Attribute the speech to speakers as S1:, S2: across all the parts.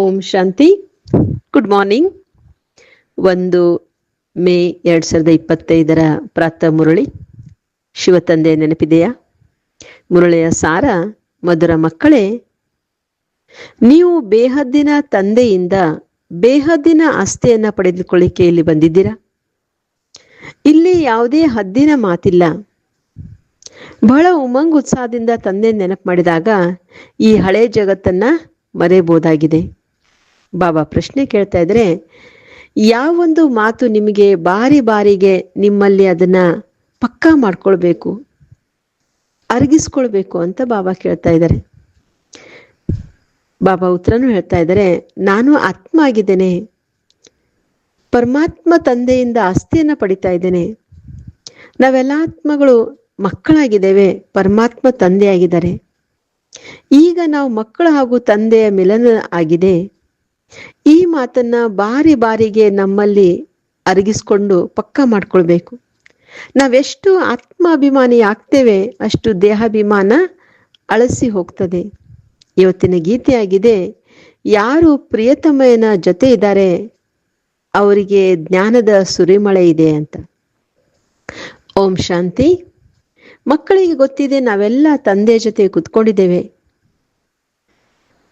S1: ಓಂ ಶಾಂತಿ. Good morning ಒಂದು ಮೇ ಎರಡ್ ಸಾವಿರದ ಇಪ್ಪತ್ತೈದರ ಪ್ರಾತಃ ಮುರಳಿ. ಶಿವತಂದೆ ನೆನಪಿದೆಯಾ? ಮುರಳಿಯ ಸಾರ, ಮಧುರ ಮಕ್ಕಳೇ, ನೀವು ಬೇಹದ್ದಿನ ತಂದೆಯಿಂದ ಬೇಹದ್ದಿನ ಆಸ್ತಿಯನ್ನ ಪಡೆದುಕೊಳ್ಳಿಕ್ಕೆ ಇಲ್ಲಿ ಬಂದಿದ್ದೀರಾ? ಇಲ್ಲಿ ಯಾವುದೇ ಹದ್ದಿನ ಮಾತಿಲ್ಲ. ಬಹಳ ಉಮಂಗ್ ಉತ್ಸಾಹದಿಂದ ತಂದೆ ನೆನಪು ಮಾಡಿದಾಗ ಈ ಹಳೆ ಜಗತ್ತನ್ನ ಮರೆಯಬಹುದಾಗಿದೆ. ಬಾಬಾ ಪ್ರಶ್ನೆ ಕೇಳ್ತಾ ಇದ್ರೆ, ಯಾವೊಂದು ಮಾತು ನಿಮಗೆ ಬಾರಿ ಬಾರಿಗೆ ನಿಮ್ಮಲ್ಲಿ ಅದನ್ನ ಪಕ್ಕಾ ಮಾಡ್ಕೊಳ್ಬೇಕು, ಅರಗಿಸ್ಕೊಳ್ಬೇಕು ಅಂತ ಬಾಬಾ ಕೇಳ್ತಾ ಇದ್ದಾರೆ. ಬಾಬಾ ಉತ್ತರನು ಹೇಳ್ತಾ ಇದ್ದಾರೆ, ನಾನು ಆತ್ಮ ಆಗಿದ್ದೇನೆ ಪರಮಾತ್ಮ ತಂದೆಯಿಂದ ಆಸ್ತಿಯನ್ನ ಪಡಿತಾ ಇದ್ದೇನೆ, ನಾವೆಲ್ಲ ಆತ್ಮಗಳು ಮಕ್ಕಳಾಗಿದ್ದೇವೆ, ಪರಮಾತ್ಮ ತಂದೆಯಾಗಿದ್ದಾರೆ. ಈಗ ನಾವು ಮಕ್ಕಳು ಹಾಗೂ ತಂದೆಯ ಮಿಲನ ಆಗಿದೆ. ಈ ಮಾತನ್ನ ಬಾರಿ ಬಾರಿಗೆ ನಮ್ಮಲ್ಲಿ ಅರಗಿಸ್ಕೊಂಡು ಪಕ್ಕ ಮಾಡ್ಕೊಳ್ಬೇಕು. ನಾವೆಷ್ಟು ಆತ್ಮಾಭಿಮಾನಿ ಆಗ್ತೇವೆ, ಅಷ್ಟು ದೇಹಾಭಿಮಾನ ಅಳಸಿ ಹೋಗ್ತದೆ. ಇವತ್ತಿನ ಗೀತೆಯಾಗಿದೆ ಯಾರು ಪ್ರಿಯತಮಯನ ಜೊತೆ ಇದ್ದಾರೆ, ಅವರಿಗೆ ಜ್ಞಾನದ ಸುರಿಮಳೆ ಇದೆ ಅಂತ. ಓಂ ಶಾಂತಿ. ಮಕ್ಕಳಿಗೆ ಗೊತ್ತಿದೆ, ನಾವೆಲ್ಲ ತಂದೆ ಜೊತೆ ಕುತ್ಕೊಂಡಿದ್ದೇವೆ.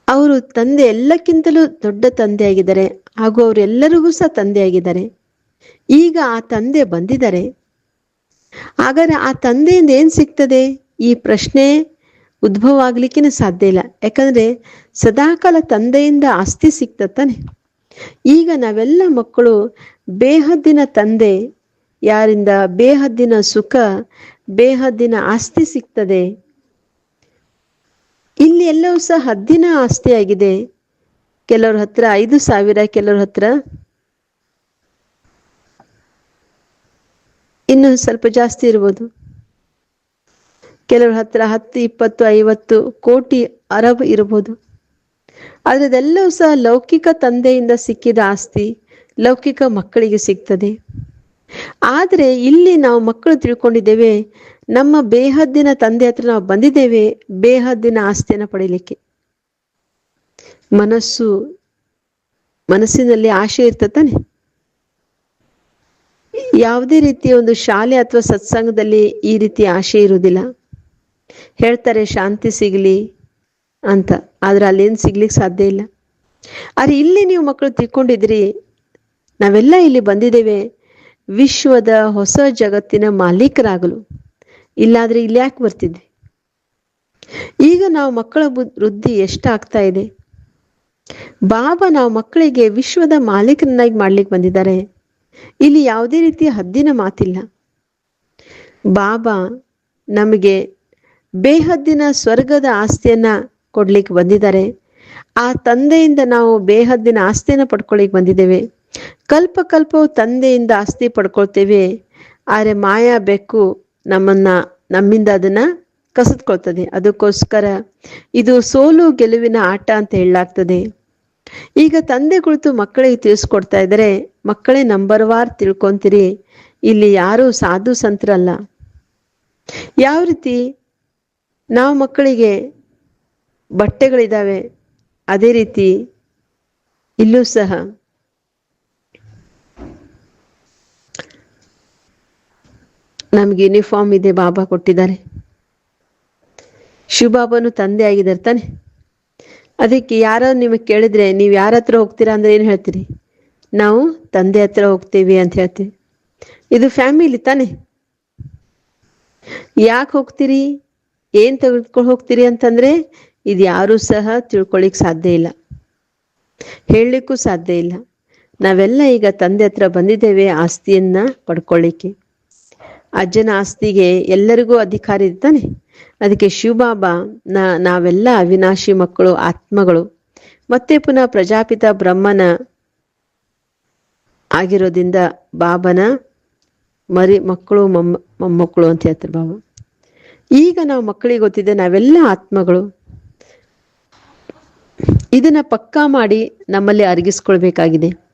S1: ಅವರು ತಂದೆ ಎಲ್ಲಕ್ಕಿಂತಲೂ ದೊಡ್ಡ ತಂದೆಯಾಗಿದ್ದಾರೆ. ಹಾಗೂ ಅವರೆಲ್ಲರಿಗೂ ಸಹ ತಂದೆಯಾಗಿದ್ದಾರೆ. ಈಗ ಆ ತಂದೆ ಬಂದಿದ್ದಾರೆ. ಹಾಗಾದ್ರೆ ಆ ತಂದೆಯಿಂದ ಏನ್ ಸಿಗ್ತದೆ? ಈ ಪ್ರಶ್ನೆ ಉದ್ಭವ ಆಗ್ಲಿಕ್ಕೆ ಸಾಧ್ಯ ಇಲ್ಲ. ಯಾಕಂದ್ರೆ ಸದಾಕಾಲ ತಂದೆಯಿಂದ ಆಸ್ತಿ ಸಿಗ್ತತಾನೆ ಈಗ ನಾವೆಲ್ಲ ಮಕ್ಕಳು ಬೇಹದ್ದಿನ ತಂದೆ, ಯಾರಿಂದ ಬೇಹದ್ದಿನ ಸುಖ, ಬೇಹದ್ದಿನ ಆಸ್ತಿ ಸಿಗ್ತದೆ. ಇಲ್ಲಿ ಎಲ್ಲವೂ ಸಹ ಹದ್ದಿನ ಆಸ್ತಿಯಾಗಿದೆ. ಕೆಲವ್ರ ಹತ್ರ ಐದು ಸಾವಿರ, ಕೆಲವ್ರ ಹತ್ರ ಇನ್ನು ಸ್ವಲ್ಪ ಜಾಸ್ತಿ ಇರ್ಬೋದು. ಕೆಲವ್ರ ಹತ್ರ ಹತ್ತು, ಇಪ್ಪತ್ತು, ಐವತ್ತು ಕೋಟಿ ಅರಬ್ ಇರ್ಬೋದು. ಆದ್ರೆ ಅದೆಲ್ಲವೂ ಸಹ ಲೌಕಿಕ ತಂದೆಯಿಂದ ಸಿಕ್ಕಿದ ಆಸ್ತಿ, ಲೌಕಿಕ ಮಕ್ಕಳಿಗೆ ಸಿಗ್ತದೆ. ಆದರೆ ಇಲ್ಲಿ ನಾವು ಮಕ್ಕಳು ತಿಳ್ಕೊಂಡಿದ್ದೇವೆ ನಮ್ಮ ಬೇಹದ್ದಿನ ತಂದೆ ಹತ್ರ ನಾವು ಬಂದಿದ್ದೇವೆ, ಬೇಹದ್ದಿನ ಆಸ್ತಿಯನ್ನು ಪಡೀಲಿಕ್ಕೆ. ಮನಸ್ಸು, ಮನಸ್ಸಿನಲ್ಲಿ ಆಶೆ ಇರ್ತತಾನೆ ಯಾವುದೇ ರೀತಿಯ ಒಂದು ಶಾಲೆ ಅಥವಾ ಸತ್ಸಂಗದಲ್ಲಿ ಈ ರೀತಿ ಆಶೆ ಇರುವುದಿಲ್ಲ. ಹೇಳ್ತಾರೆ, ಶಾಂತಿ ಸಿಗಲಿ ಅಂತ. ಆದ್ರೆ ಅಲ್ಲೇನು ಸಿಗ್ಲಿಕ್ಕೆ ಸಾಧ್ಯ ಇಲ್ಲ. ಆದ್ರೆ ಇಲ್ಲಿ ನೀವು ಮಕ್ಕಳು ತಿಳ್ಕೊಂಡಿದ್ರಿ ನಾವೆಲ್ಲ ಇಲ್ಲಿ ಬಂದಿದ್ದೇವೆ, ವಿಶ್ವದ ಹೊಸ ಜಗತ್ತಿನ ಮಾಲೀಕರಾಗಲು. ಇಲ್ಲಾದ್ರೆ ಇಲ್ಲಿ ಯಾಕೆ ಬರ್ತಿದ್ವಿ ಈಗ ನಾವು ಮಕ್ಕಳ ವೃದ್ಧಿ ಎಷ್ಟಾಗ್ತಾ ಇದೆ? ಬಾಬಾ ನಾವು ಮಕ್ಕಳಿಗೆ ವಿಶ್ವದ ಮಾಲೀಕರನ್ನಾಗಿ ಮಾಡ್ಲಿಕ್ಕೆ ಬಂದಿದ್ದಾರೆ. ಇಲ್ಲಿ ಯಾವುದೇ ರೀತಿಯ ಹದ್ದಿನ ಮಾತಿಲ್ಲ. ಬಾಬಾ ನಮಗೆ ಬೇಹದ್ದಿನ ಸ್ವರ್ಗದ ಆಸ್ತಿಯನ್ನ ಕೊಡ್ಲಿಕ್ಕೆ ಬಂದಿದ್ದಾರೆ. ಆ ತಂದೆಯಿಂದ ನಾವು ಬೇಹದ್ದಿನ ಆಸ್ತಿಯನ್ನ ಪಡ್ಕೊಳ್ಳಿಕ್ ಬಂದಿದ್ದೇವೆ. ಕಲ್ಪ ಕಲ್ಪವು ತಂದೆಯಿಂದ ಆಸ್ತಿ ಪಡ್ಕೊಳ್ತೇವೆ. ಆದರೆ ಮಾಯಾ ಬೆಕ್ಕು ನಮ್ಮನ್ನ, ನಮ್ಮಿಂದ ಅದನ್ನ ಕಸಿದ್ಕೊಳ್ತದೆ. ಅದಕ್ಕೋಸ್ಕರ ಇದು ಸೋಲು ಗೆಲುವಿನ ಆಟ ಅಂತ ಹೇಳಲಾಗ್ತದೆ. ಈಗ ತಂದೆ ಕುಳಿತು ಮಕ್ಕಳಿಗೆ ತಿಳಿಸ್ಕೊಡ್ತಾ ಇದ್ರೆ ಮಕ್ಕಳೇ ನಂಬರ್ ವಾರ್ ತಿಳ್ಕೊಂತೀರಿ. ಇಲ್ಲಿ ಯಾರು ಸಾಧು ಸಂತರಲ್ಲ. ಯಾವ ರೀತಿ ನಾವು ಮಕ್ಕಳಿಗೆ ಬಟ್ಟೆಗಳಿದ್ದಾವೆ, ಅದೇ ರೀತಿ ಇಲ್ಲೂ ಸಹ ನಮ್ಗೆ ಯೂನಿಫಾರ್ಮ್ ಇದೆ, ಬಾಬಾ ಕೊಟ್ಟಿದ್ದಾರೆ. ಶಿವಬಾಬನು ತಂದೆ ಆಗಿದ್ದಾರೆ ತಾನೆ. ಅದಕ್ಕೆ ಯಾರೋ ನಿಮಗೆ ಕೇಳಿದ್ರೆ ನೀವು ಯಾರ ಹತ್ರ ಹೋಗ್ತೀರಾ ಅಂದ್ರೆ ಏನು ಹೇಳ್ತೀರಿ? ನಾವು ತಂದೆ ಹತ್ರ ಹೋಗ್ತೀವಿ ಅಂತ ಹೇಳ್ತೀವಿ. ಇದು ಫ್ಯಾಮಿಲಿ ತಾನೆ. ಯಾಕೆ ಹೋಗ್ತೀರಿ? ಏನ್ ತೆಗೆದುಕೊಂಡು ಹೋಗ್ತೀರಿ ಅಂತಂದ್ರೆ ಇದು ಯಾರೂ ಸಹ ತಿಳ್ಕೊಳಿಕ್ ಸಾಧ್ಯ ಇಲ್ಲ. ಹೇಳಲಿಕ್ಕೂ ಸಾಧ್ಯ ಇಲ್ಲ. ನಾವೆಲ್ಲ ಈಗ ತಂದೆ ಹತ್ರ ಬಂದಿದ್ದೇವೆ ಆಸ್ತಿಯನ್ನ ಪಡ್ಕೊಳ್ಳಿಕ್ಕೆ. ಅಜ್ಜನ ಆಸ್ತಿಗೆ ಎಲ್ಲರಿಗೂ ಅಧಿಕಾರ ಇರ್ತಾನೆ ಅದಕ್ಕೆ ಶಿವಬಾಬಾ, ನ, ನಾವೆಲ್ಲ ಅವಿನಾಶಿ ಮಕ್ಕಳು, ಆತ್ಮಗಳು. ಮತ್ತೆ ಪುನಃ ಪ್ರಜಾಪಿತ ಬ್ರಹ್ಮನ ಆಗಿರೋದ್ರಿಂದ ಬಾಬನ ಮರಿ, ಮಕ್ಕಳು ಮೊಮ್ಮ ಮೊಮ್ಮಕ್ಕಳು ಅಂತ ಹೇಳ್ತಾರೆ ಬಾಬಾ. ಈಗ ನಾವು ಮಕ್ಕಳಿಗೆ ಗೊತ್ತಿದೆ ನಾವೆಲ್ಲ ಆತ್ಮಗಳು. ಇದನ್ನ ಪಕ್ಕಾ ಮಾಡಿ ನಮ್ಮಲ್ಲಿ ಅರಗಿಸ್ಕೊಳ್ಬೇಕಾಗಿದೆ.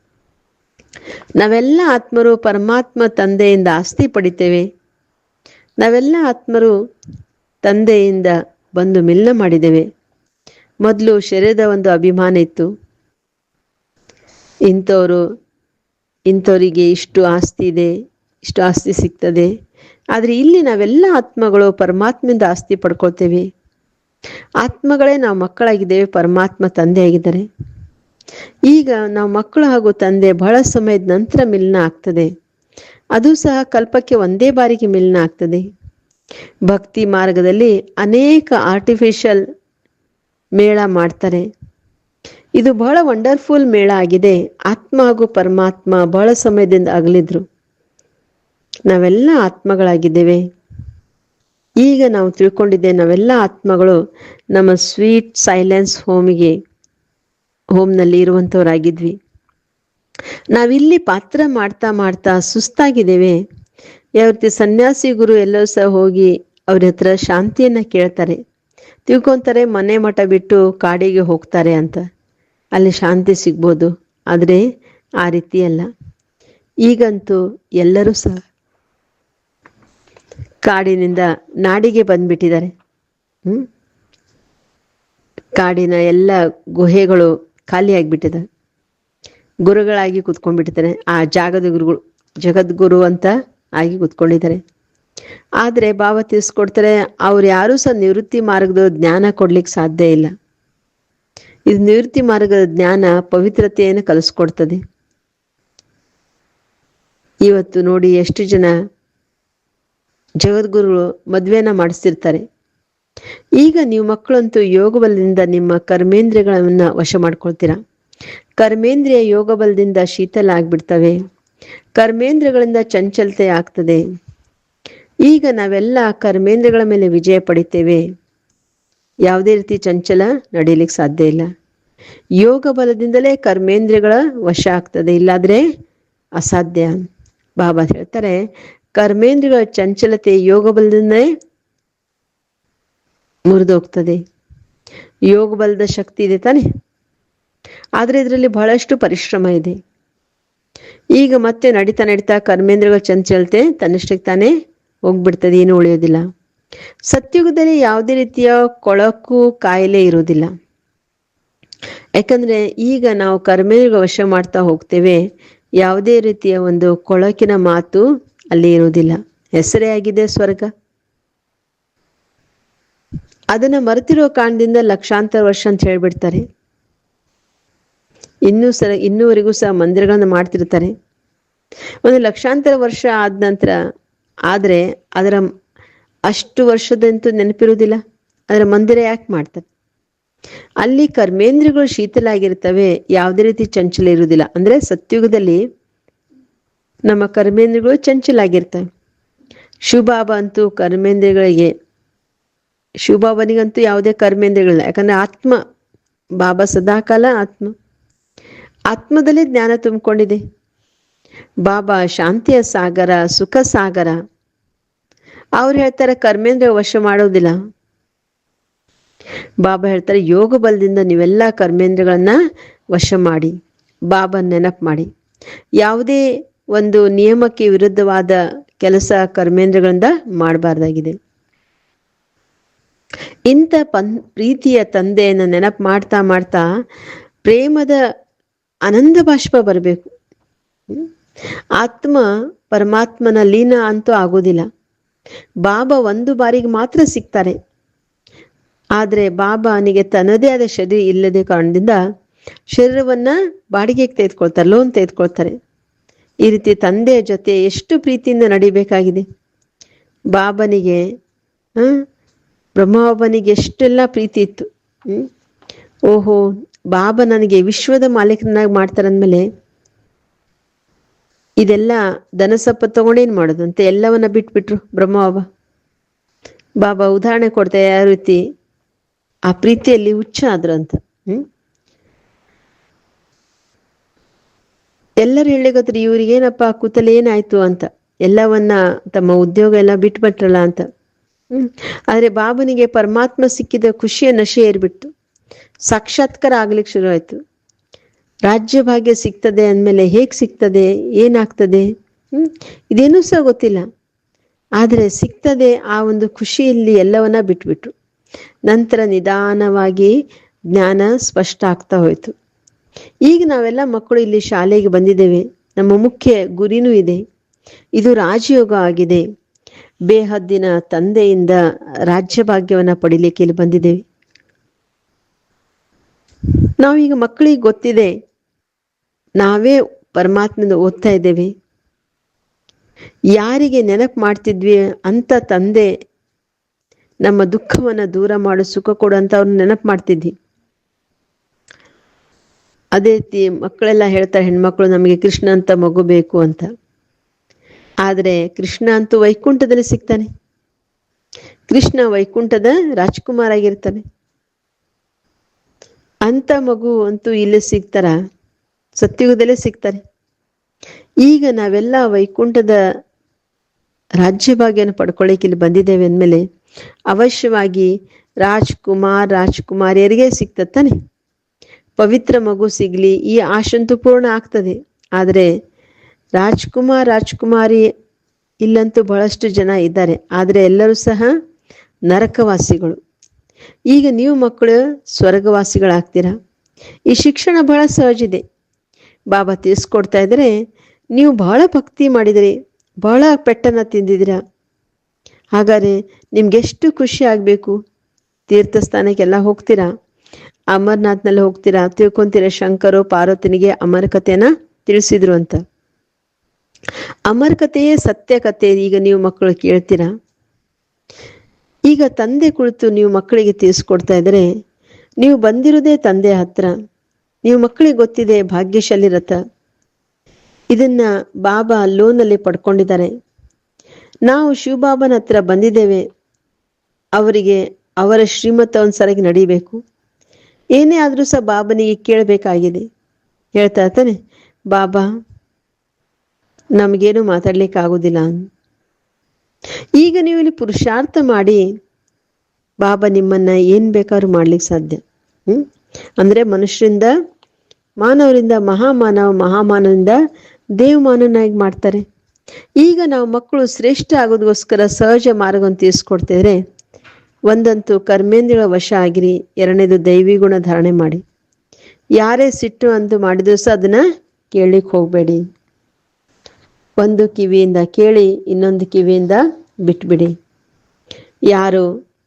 S1: ನಾವೆಲ್ಲ ಆತ್ಮರು ಪರಮಾತ್ಮ ತಂದೆಯಿಂದ ಆಸ್ತಿ ಪಡಿತೇವೆ. ನಾವೆಲ್ಲ ಆತ್ಮರು ತಂದೆಯಿಂದ ಬಂದು ಮಿಲ್ಲ ಮಾಡಿದ್ದೇವೆ ಮೊದಲು ಶರೀರದ ಒಂದು ಅಭಿಮಾನ ಇತ್ತು. ಇಂಥವರು, ಇಂಥವರಿಗೆ ಇಷ್ಟು ಆಸ್ತಿ ಇದೆ, ಇಷ್ಟು ಆಸ್ತಿ ಸಿಗ್ತದೆ. ಆದರೆ ಇಲ್ಲಿ ನಾವೆಲ್ಲ ಆತ್ಮಗಳು ಪರಮಾತ್ಮದಿಂದ ಆಸ್ತಿ ಪಡ್ಕೊಳ್ತೇವೆ. ಆತ್ಮಗಳೇ ನಾವು ಮಕ್ಕಳಾಗಿದ್ದೇವೆ, ಪರಮಾತ್ಮ ತಂದೆ ಆಗಿದ್ದಾರೆ ಈಗ ನಾವು ಮಕ್ಕಳು ಹಾಗೂ ತಂದೆ ಬಹಳ ಸಮಯದ ನಂತರ ಮಿಲನ ಆಗ್ತದೆ. ಅದು ಸಹ ಕಲ್ಪಕ್ಕೆ ಒಂದೇ ಬಾರಿಗೆ ಮಿಲನ ಆಗ್ತದೆ. ಭಕ್ತಿ ಮಾರ್ಗದಲ್ಲಿ ಅನೇಕ ಆರ್ಟಿಫಿಷಿಯಲ್ ಮೇಳ ಮಾಡ್ತಾರೆ. ಇದು ಬಹಳ ವಂಡರ್ಫುಲ್ ಮೇಳ ಆಗಿದೆ. ಆತ್ಮ ಹಾಗೂ ಪರಮಾತ್ಮ ಬಹಳ ಸಮಯದಿಂದ ಅಗಲಿದ್ರು. ನಾವೆಲ್ಲ ಆತ್ಮಗಳಾಗಿದ್ದೇವೆ. ಈಗ ನಾವು ತಿಳ್ಕೊಂಡಿದ್ದೇವೆ ನಾವೆಲ್ಲ ಆತ್ಮಗಳು ನಮ್ಮ ಸ್ವೀಟ್ ಸೈಲೆನ್ಸ್ ಹೋಮಿಗೆ ಹೋಮ್ನಲ್ಲಿ ಇರುವಂಥವರಾಗಿದ್ವಿ. ನಾವಿಲ್ಲಿ ಪಾತ್ರ ಮಾಡ್ತಾ ಮಾಡ್ತಾ ಸುಸ್ತಾಗಿದ್ದೇವೆ. ಯಾವ ರೀತಿ ಸನ್ಯಾಸಿ ಗುರು ಎಲ್ಲರೂ ಸಹ ಹೋಗಿ ಅವ್ರ ಹತ್ರ ಶಾಂತಿಯನ್ನ ಕೇಳ್ತಾರೆ. ತಿಳ್ಕೊಂತಾರೆ, ಮನೆ ಮಠ ಬಿಟ್ಟು ಕಾಡಿಗೆ ಹೋಗ್ತಾರೆ ಅಂತ. ಅಲ್ಲಿ ಶಾಂತಿ ಸಿಗ್ಬೋದು. ಆದರೆ ಆ ರೀತಿ ಅಲ್ಲ. ಈಗಂತೂ ಎಲ್ಲರೂ ಸಹ ಕಾಡಿನಿಂದ ನಾಡಿಗೆ ಬಂದ್ಬಿಟ್ಟಿದ್ದಾರೆ. ಹ್ಮ್? ಕಾಡಿನ ಎಲ್ಲ ಗುಹೆಗಳು ಖಾಲಿ ಆಗಿಬಿಟ್ಟಿದೆ. ಗುರುಗಳಾಗಿ ಕೂತ್ಕೊಂಡ್ಬಿಟ್ಟಿದ್ದಾರೆ ಆ ಜಾಗದ ಗುರುಗಳು, ಜಗದ್ಗುರು ಅಂತ ಆಗಿ ಕೂತ್ಕೊಂಡಿದ್ದಾರೆ. ಆದರೆ ಭಾವ ತಿಳಿಸ್ಕೊಡ್ತಾರೆ, ಅವ್ರು ಯಾರೂ ಸಹ ನಿವೃತ್ತಿ ಮಾರ್ಗದ ಜ್ಞಾನ ಕೊಡ್ಲಿಕ್ಕೆ ಸಾಧ್ಯ ಇಲ್ಲ. ಇದು ನಿವೃತ್ತಿ ಮಾರ್ಗದ ಜ್ಞಾನ ಪವಿತ್ರತೆಯನ್ನು ಕಲಿಸ್ಕೊಡ್ತದೆ. ಇವತ್ತು ನೋಡಿ ಎಷ್ಟು ಜನ ಜಗದ್ಗುರುಗಳು ಮದುವೆನ ಮಾಡಿಸ್ತಿರ್ತಾರೆ. ಈಗ ನೀವು ಮಕ್ಕಳಂತೂ ಯೋಗ ಬಲದಿಂದ ನಿಮ್ಮ ಕರ್ಮೇಂದ್ರಿಯಗಳನ್ನ ವಶ ಮಾಡ್ಕೊಳ್ತೀರಾ? ಕರ್ಮೇಂದ್ರಿಯ ಯೋಗ ಬಲದಿಂದ ಶೀತಲ ಆಗ್ಬಿಡ್ತವೆ. ಕರ್ಮೇಂದ್ರಗಳಿಂದ ಚಂಚಲತೆ ಆಗ್ತದೆ. ಈಗ ನಾವೆಲ್ಲ ಕರ್ಮೇಂದ್ರಗಳ ಮೇಲೆ ವಿಜಯ ಪಡಿತೇವೆ. ಯಾವುದೇ ರೀತಿ ಚಂಚಲ ನಡೀಲಿಕ್ಕೆ ಸಾಧ್ಯ ಇಲ್ಲ. ಯೋಗ ಬಲದಿಂದಲೇ ಕರ್ಮೇಂದ್ರಿಯಗಳ ವಶ ಆಗ್ತದೆ. ಇಲ್ಲಾದ್ರೆ ಅಸಾಧ್ಯ. ಬಾಬಾ ಹೇಳ್ತಾರೆ, ಕರ್ಮೇಂದ್ರಿಯಗಳ ಚಂಚಲತೆ ಯೋಗ ಬಲದಿಂದಲೇ ಮುರಿದೋಗ್ತದೆ. ಯೋಗ ಬಲದ ಶಕ್ತಿ ಇದೆ ತಾನೆ? ಆದರೆ ಇದರಲ್ಲಿ ಬಹಳಷ್ಟು ಪರಿಶ್ರಮ ಇದೆ. ಈಗ ಮತ್ತೆ ನಡೀತಾ ನಡೀತಾ ಕರ್ಮೇಂದ್ರಗಳ ಚಂಚಲತೆ ತನ್ನಷ್ಟಕ್ಕೆ ತಾನೇ ಹೋಗ್ಬಿಡ್ತದೆ, ಏನು ಉಳಿಯೋದಿಲ್ಲ. ಸತ್ಯುಗದಲ್ಲಿ ಯಾವುದೇ ರೀತಿಯ ಕೊಳಕು ಕಾಯಿಲೆ ಇರೋದಿಲ್ಲ. ಯಾಕಂದ್ರೆ ಈಗ ನಾವು ಕರ್ಮೇಂದ್ರಗಳ ವಶ ಮಾಡ್ತಾ ಹೋಗ್ತೇವೆ, ಯಾವುದೇ ರೀತಿಯ ಒಂದು ಕೊಳಕಿನ ಮಾತು ಅಲ್ಲಿ ಇರುವುದಿಲ್ಲ ಹೆಸರೇ ಆಗಿದೆ ಸ್ವರ್ಗ. ಅದನ್ನ ಮರೆತಿರೋ ಕಾರಣದಿಂದ ಲಕ್ಷಾಂತರ ವರ್ಷ ಅಂತ ಹೇಳ್ಬಿಡ್ತಾರೆ. ಇನ್ನೂ ಸರ ಇನ್ನೂವರೆಗೂ ಸಹ ಮಂದಿರಗಳನ್ನು ಮಾಡ್ತಿರ್ತಾರೆ. ಒಂದು ಲಕ್ಷಾಂತರ ವರ್ಷ ಆದ ನಂತರ, ಆದರೆ ಅದರ ಅಷ್ಟು ವರ್ಷದಂತೂ ನೆನಪಿರುವುದಿಲ್ಲ. ಅದರ ಮಂದಿರ ಯಾಕೆ ಮಾಡ್ತಾರೆ? ಅಲ್ಲಿ ಕರ್ಮೇಂದ್ರಿಗಳು ಶೀತಲ ಆಗಿರ್ತವೆ, ಯಾವುದೇ ರೀತಿ ಚಂಚಲ ಇರುವುದಿಲ್ಲ. ಅಂದ್ರೆ ಸತ್ಯುಗದಲ್ಲಿ ನಮ್ಮ ಕರ್ಮೇಂದ್ರಿಗಳು ಚಂಚಲ ಆಗಿರ್ತವೆ. ಅಂತೂ ಕರ್ಮೇಂದ್ರಿಯಗಳಿಗೆ ಶಿವಬಾಬನಿಗಂತೂ ಯಾವುದೇ ಕರ್ಮೇಂದ್ರಗಳಿಲ್ಲ. ಯಾಕಂದ್ರೆ ಆತ್ಮ, ಬಾಬಾ ಸದಾಕಾಲ ಆತ್ಮ. ಆತ್ಮದಲ್ಲಿ ಜ್ಞಾನ ತುಂಬಿಕೊಂಡಿದೆ. ಬಾಬಾ ಶಾಂತಿಯ ಸಾಗರ, ಸುಖ ಸಾಗರ. ಅವ್ರು ಹೇಳ್ತಾರೆ, ಕರ್ಮೇಂದ್ರ ವಶ ಮಾಡೋದಿಲ್ಲ. ಬಾಬಾ ಹೇಳ್ತಾರೆ, ಯೋಗ ಬಲದಿಂದ ನೀವೆಲ್ಲ ಕರ್ಮೇಂದ್ರಗಳನ್ನ ವಶ ಮಾಡಿ, ಬಾಬಾ ನೆನಪು ಮಾಡಿ. ಯಾವುದೇ ಒಂದು ನಿಯಮಕ್ಕೆ ವಿರುದ್ಧವಾದ ಕೆಲಸ ಕರ್ಮೇಂದ್ರಗಳಿಂದ ಮಾಡಬಾರ್ದಾಗಿದೆ. ಇಂಥ ಪನ್, ಪ್ರೀತಿಯ ತಂದೆಯನ್ನು ನೆನಪು ಮಾಡ್ತಾ ಮಾಡ್ತಾ ಪ್ರೇಮದ ಆನಂದ ಬಾಷ್ಪ ಬರಬೇಕು. ಆತ್ಮ ಪರಮಾತ್ಮನ ಲೀನ ಅಂತೂ ಆಗೋದಿಲ್ಲ. ಬಾಬಾ ಒಂದು ಬಾರಿಗೆ ಮಾತ್ರ ಸಿಗ್ತಾರೆ. ಆದರೆ ಬಾಬಾನಿಗೆ ತನ್ನದೇ ಆದ ಶರೀರ ಇಲ್ಲದೆ ಕಾರಣದಿಂದ ಶರೀರವನ್ನ ಬಾಡಿಗೆಗೆ ತೆಗೆದುಕೊಳ್ತಾರೆ, ಲೋನ್ ತೆಗೆದುಕೊಳ್ತಾರೆ. ಈ ರೀತಿ ತಂದೆಯ ಜೊತೆ ಎಷ್ಟು ಪ್ರೀತಿಯಿಂದ ನಡಿಬೇಕಾಗಿದೆ. ಬಾಬನಿಗೆ ಬ್ರಹ್ಮಬಾಬನಿಗೆ ಎಷ್ಟೆಲ್ಲ ಪ್ರೀತಿ ಇತ್ತು, ಹ್ಮ್? ಓಹೋ, ಬಾಬಾ ನನಗೆ ವಿಶ್ವದ ಮಾಲೀಕನಾಗಿ ಮಾಡ್ತಾರಂದ್ಮೇಲೆ ಇದೆಲ್ಲ ಧನಸಪ್ಪ ತಗೊಂಡೇನ್ ಮಾಡೋದು ಅಂತ ಎಲ್ಲವನ್ನ ಬಿಟ್ಬಿಟ್ರು ಬ್ರಹ್ಮ ಬಾಬಾ ಬಾಬಾ ಉದಾಹರಣೆ ಕೊಡ್ತಾ ಯಾವ ರೀತಿ, ಆ ಪ್ರೀತಿಯಲ್ಲಿ ಹುಚ್ಚ ಆದ್ರು ಅಂತ, ಹ್ಮ್? ಎಲ್ಲರೂ ಹೇಳಿಗೋದ್ರಿ ಇವ್ರಿಗೇನಪ್ಪ ಕೂತಲ್ಲಿ ಏನಾಯ್ತು ಅಂತ, ಎಲ್ಲವನ್ನ ತಮ್ಮ ಉದ್ಯೋಗ ಎಲ್ಲ ಬಿಟ್ಬಿಟ್ರಲ್ಲ ಅಂತ. ಆದ್ರೆ ಬಾಬನಿಗೆ ಪರಮಾತ್ಮ ಸಿಕ್ಕಿದ ಖುಷಿಯ ನಶೆ ಏರ್ಬಿಟ್ಟು ಸಾಕ್ಷಾತ್ಕಾರ ಆಗ್ಲಿಕ್ಕೆ ಶುರು ಆಯ್ತು ರಾಜ್ಯ ಭಾಗ್ಯ ಸಿಗ್ತದೆ ಅಂದಮೇಲೆ ಹೇಗೆ ಸಿಗ್ತದೆ, ಏನಾಗ್ತದೆ? ಹ್ಮ್? ಇದೇನೂ ಸಹ ಗೊತ್ತಿಲ್ಲ. ಆದರೆ ಸಿಗ್ತದೆ ಆ ಒಂದು ಖುಷಿಯಲ್ಲಿ ಎಲ್ಲವನ್ನ ಬಿಟ್ಬಿಟ್ರು. ನಂತರ ನಿಧಾನವಾಗಿ ಜ್ಞಾನ ಸ್ಪಷ್ಟ ಆಗ್ತಾ ಹೋಯ್ತು. ಈಗ ನಾವೆಲ್ಲ ಮಕ್ಕಳು ಇಲ್ಲಿ ಶಾಲೆಗೆ ಬಂದಿದ್ದೇವೆ. ನಮ್ಮ ಮುಖ್ಯ ಗುರಿನೂ ಇದೆ. ಇದು ರಾಜಯೋಗ ಆಗಿದೆ. ಬೇಹದ್ದಿನ ತಂದೆಯಿಂದ ರಾಜ್ಯ ಭಾಗ್ಯವನ್ನ ಪಡಿಲಿಕ್ಕೆ ಇಲ್ಲಿ ಬಂದಿದ್ದೇವೆ. ನಾವೀಗ ಮಕ್ಕಳಿಗೆ ಗೊತ್ತಿದೆ, ನಾವೇ ಪರಮಾತ್ಮನ ಓದ್ತಾ ಇದ್ದೇವೆ. ಯಾರಿಗೆ ನೆನಪು ಮಾಡ್ತಿದ್ವಿ ಅಂತ ತಂದೆ ನಮ್ಮ ದುಃಖವನ್ನ ದೂರ ಮಾಡು, ಸುಖ ಕೊಡೋ ಅಂತ ಅವ್ರನ್ನ ನೆನಪು ಮಾಡ್ತಿದ್ವಿ. ಅದೇ ರೀತಿ ಮಕ್ಕಳೆಲ್ಲ ಹೇಳ್ತಾರೆ, ಹೆಣ್ಮಕ್ಳು ನಮಗೆ ಕೃಷ್ಣ ಅಂತ ಮಗು ಬೇಕು ಅಂತ. ಆದ್ರೆ ಕೃಷ್ಣ ಅಂತೂ ವೈಕುಂಠದಲ್ಲಿ ಸಿಗ್ತಾನೆ. ಕೃಷ್ಣ ವೈಕುಂಠದ ರಾಜ್ಕುಮಾರ್ ಆಗಿರ್ತಾನೆ. ಅಂತ ಮಗು ಅಂತೂ ಇಲ್ಲಿ ಸಿಗ್ತಾರ, ಸತ್ಯುಗದಲ್ಲೇ ಸಿಗ್ತಾರೆ. ಈಗ ನಾವೆಲ್ಲ ವೈಕುಂಠದ ರಾಜ್ಯಭಾಗ್ಯನ ಪಡ್ಕೊಳ್ಳಿಕ್ಕೆ ಇಲ್ಲಿ ಬಂದಿದ್ದೇವೆ ಅಂದಮೇಲೆ ಅವಶ್ಯವಾಗಿ ರಾಜ್ಕುಮಾರ್, ರಾಜ್ಕುಮಾರಿಯರಿಗೆ ಸಿಗ್ತತ್ತಾನೆ ಪವಿತ್ರ ಮಗು ಸಿಗ್ಲಿ, ಈ ಆಶಂತು ಪೂರ್ಣ ಆಗ್ತದೆ. ಆದರೆ ರಾಜ್ಕುಮಾರ್, ರಾಜ್ಕುಮಾರಿ ಇಲ್ಲಂತೂ ಬಹಳಷ್ಟು ಜನ ಇದ್ದಾರೆ. ಆದರೆ ಎಲ್ಲರೂ ಸಹ ನರಕವಾಸಿಗಳು. ಈಗ ನೀವು ಮಕ್ಕಳು ಸ್ವರ್ಗವಾಸಿಗಳಾಗ್ತೀರಾ? ಈ ಶಿಕ್ಷಣ ಬಹಳ ಸಹಜ ಇದೆ. ಬಾಬಾ ತಿಳಿಸ್ಕೊಡ್ತಾ ಇದ್ರೆ ನೀವು ಬಹಳ ಭಕ್ತಿ ಮಾಡಿದಿರಿ, ಬಹಳ ಪೆಟ್ಟನ್ನ ತಿಂದಿದ್ದೀರಾ? ಹಾಗಾದರೆ ನಿಮ್ಗೆ ಎಷ್ಟು ಖುಷಿ ಆಗಬೇಕು? ತೀರ್ಥಸ್ಥಾನಕ್ಕೆಲ್ಲ ಹೋಗ್ತೀರಾ? ಅಮರನಾಥ್ನಲ್ಲಿ ಹೋಗ್ತೀರಾ? ತಿಳ್ಕೊಂತೀರಾ ಶಂಕರು, ಪಾರ್ವತಿನಿಗೆ ಕಥೆನ ತಿಳಿಸಿದ್ರು ಅಂತ? ಅಮರ ಕಥೆಯೇ ಸತ್ಯ ಕಥೆ ಈಗ ನೀವು ಮಕ್ಕಳು ಕೇಳ್ತೀರಾ? ಈಗ ತಂದೆ ಕುಳಿತು ನೀವು ಮಕ್ಕಳಿಗೆ ತಿಳಿಸ್ಕೊಡ್ತಾ ಇದ್ರೆ, ನೀವು ಬಂದಿರೋದೇ ತಂದೆ ಹತ್ರ, ನೀವು ಮಕ್ಕಳಿಗೆ ಗೊತ್ತಿದೆ ಭಾಗ್ಯಶಾಲಿ ರಥ. ಇದನ್ನ ಬಾಬಾ ಲೋನಲ್ಲಿ ಪಡ್ಕೊಂಡಿದ್ದಾರೆ. ನಾವು ಶಿವಬಾಬನ ಹತ್ರ ಬಂದಿದ್ದೇವೆ. ಅವರಿಗೆ ಅವರ ಶ್ರೀಮತ ಸರಿಗೆ ನಡಿಬೇಕು. ಏನೇ ಆದರೂ ಸಹ ಬಾಬನಿಗೆ ಕೇಳಬೇಕಾಗಿದೆ. ಹೇಳ್ತಾ ಇರ್ತಾನೆ, ಬಾಬಾ ನಮಗೇನು ಮಾತಾಡ್ಲಿಕ್ಕೆ ಆಗುದಿಲ್ಲ ಈಗ ನೀವು ಇಲ್ಲಿ ಪುರುಷಾರ್ಥ ಮಾಡಿ, ಬಾಬಾ, ನಿಮ್ಮನ್ನ ಏನ್ ಬೇಕಾದ್ರೂ ಮಾಡ್ಲಿಕ್ಕೆ ಸಾಧ್ಯ. ಹ್ಮ್? ಅಂದ್ರೆ ಮನುಷ್ಯರಿಂದ, ಮಾನವರಿಂದ, ಮಹಾಮಾನವ ಮಹಾಮಾನವರಿಂದ ದೇವಮಾನವನಾಗಿ ಮಾಡ್ತಾರೆ. ಈಗ ನಾವು ಮಕ್ಕಳು ಶ್ರೇಷ್ಠ ಆಗೋದಕ್ಕೋಸ್ಕರ ಸಹಜ ಮಾರ್ಗವನ್ನು ತೀರಿಸ್ಕೊಡ್ತಿದ್ರೆ, ಒಂದಂತೂ ಕರ್ಮೇಂದ್ರಿಗಳ ವಶ ಆಗಿರಿ, ಎರಡನೇದು ದೈವಿ ಗುಣ ಧಾರಣೆ ಮಾಡಿ. ಯಾರೇ ಸಿಟ್ಟು ಅಂತ ಮಾಡಿದ್ರು ಸಹ ಅದನ್ನ ಕೇಳಲಿಕ್ಕೆ ಹೋಗಬೇಡಿ. ಒಂದು ಕಿವಿಯಿಂದ ಕೇಳಿ, ಇನ್ನೊಂದು ಕಿವಿಯಿಂದ ಬಿಟ್ಬಿಡಿ. ಯಾರು